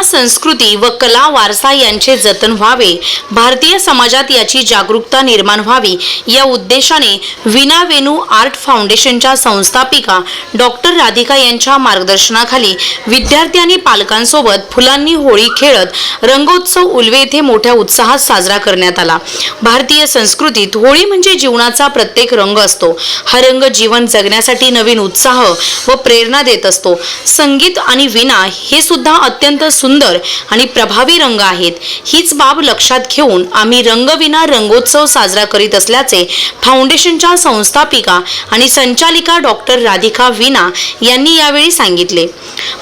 कला संस्कृती व कला वारसा यांचे जतन व्हावे भारतीय समाजात याची जागरूकता निर्माण व्हावी या उद्देशाने विना वेणू आर्ट फाउंडेशनच्या संस्थापिका डॉक्टर राधिका यांच्या मार्गदर्शनाखाली विद्यार्थी आणि पालकांसोबत फुलांनी होळी खेळत रंगोत्सव उलवे येथे मोठ्या उत्साहात साजरा करण्यात आला. भारतीय संस्कृतीत होळी म्हणजे जीवनाचा प्रत्येक रंग असतो. हा रंग जीवन जगण्यासाठी नवीन उत्साह व प्रेरणा देत असतो. संगीत आणि विना हे सुद्धा अत्यंत सुंदर आणि प्रभावी रंग आहेत. हीच बाब लक्षात घेऊन आम्ही रंगविना रंगोत्सव साजरा करीत असल्याचे फाउंडेशनच्या संस्थापिका आणि संचालिका डॉक्टर राधिका विना यांनी यावेळी सांगितले.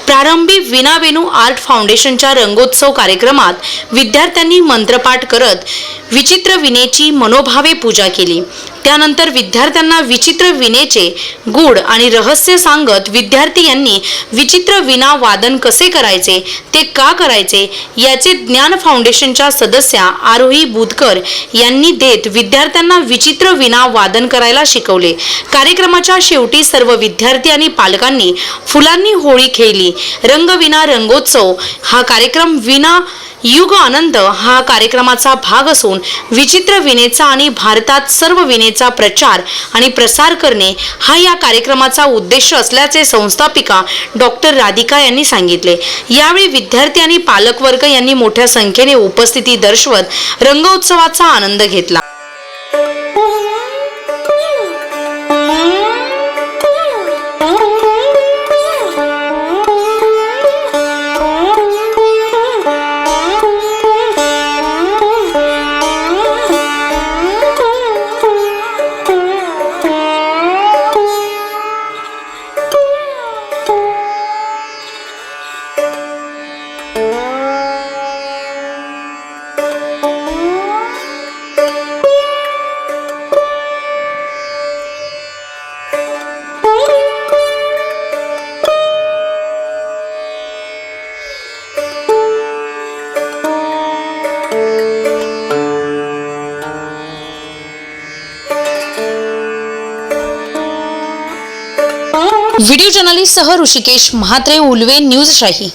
प्रारंभी विना वेणू आर्ट फाउंडेशनच्या रंगोत्सव कार्यक्रमात विद्यार्थ्यांनी मंत्रपाठ करत विचित्र विनेची मनोभावे पूजा केली. त्यानंतर विद्यार्थ्यांना विचित्र विनेचे गूढ आणि रहस्य सांगत विद्यार्थी यांनी विचित्र विना वादन कसे करायचे ते का करायचे? याचे ज्ञान फाउंडेशनच्या सदस्या आरोही बुधकर यांनी देत विद्यार्थ्यांना विचित्र विना वादन करायला शिकवले. कार्यक्रमाच्या शेवटी सर्व विद्यार्थी आणि पालकांनी फुलांनी होळी खेळली. रंगविना रंगोत्सव हा कार्यक्रम विना युग आनंद हा कार्यक्रमाचा भाग असून विचित्र विनेचा आणि भारतात सर्व विनेचा प्रचार आणि प्रसार करणे हा या कार्यक्रमाचा उद्देश असल्याचे संस्थापिका डॉक्टर राधिका यांनी सांगितले. यावेळी विद्यार्थी आणि पालकवर्ग यांनी मोठ्या संख्येने उपस्थिती दर्शवत रंगोत्सवाचा आनंद घेतला. व्हिडिओ जर्नलिस्टसह ऋषिकेश म्हात्रे उल्वे न्यूज शाही